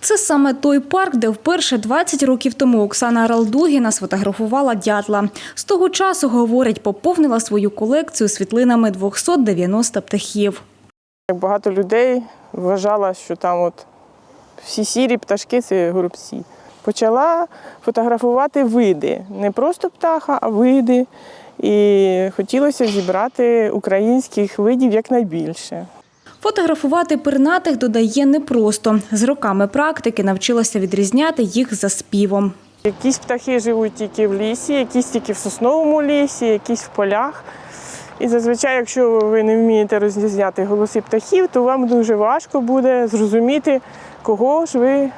Це саме той парк, де вперше 20 років тому Оксана Ралдугіна сфотографувала дятла. З того часу, говорить, поповнила свою колекцію світлинами 290 птахів. Багато людей вважало, що там от всі сірі пташки це горобці. Почала фотографувати види, не просто птаха, а види. І хотілося зібрати українських видів якнайбільше. Фотографувати пернатих додає непросто. З роками практики навчилася відрізняти їх за співом. Якісь птахи живуть тільки в лісі, якісь тільки в сосновому лісі, якісь в полях. І зазвичай, якщо ви не вмієте розрізняти голоси птахів, то вам дуже важко буде зрозуміти, кого ж ви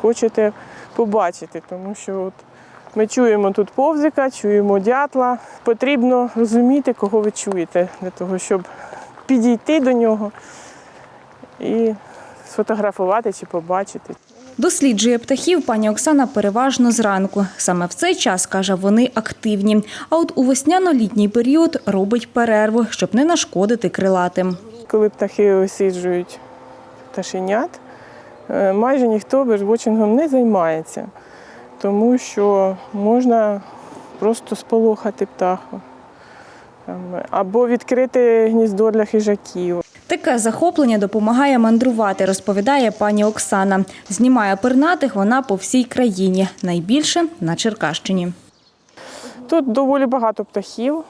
хочете побачити. Тому що от ми чуємо тут повзика, чуємо дятла. Потрібно розуміти, кого ви чуєте, для того, щоб підійти до нього і сфотографувати чи побачити. Досліджує птахів пані Оксана переважно зранку. Саме в цей час, каже, вони активні. А от у весняно-літній період робить перерву, щоб не нашкодити крилатим. Коли птахи висиджують пташенят, е, майже ніхто бержвотчингом не займається, тому що можна просто сполохати птаху або відкрити гніздо для хижаків. Таке захоплення допомагає мандрувати, розповідає пані Оксана. Знімає пернатих вона по всій країні, найбільше на Черкащині. Тут доволі багато птахів.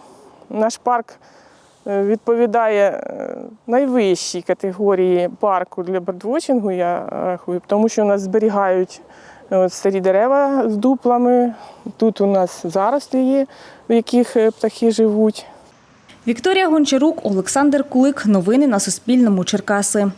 Наш парк е, відповідає е, найвищій категорії парку для бердвотчингу, я рахую, тому що у нас зберігають е, старі дерева з дуплами. Тут у нас зарослі є, в яких птахи живуть. Вікторія Гончарук, Олександр Кулик. Новини на Суспільному. Черкаси.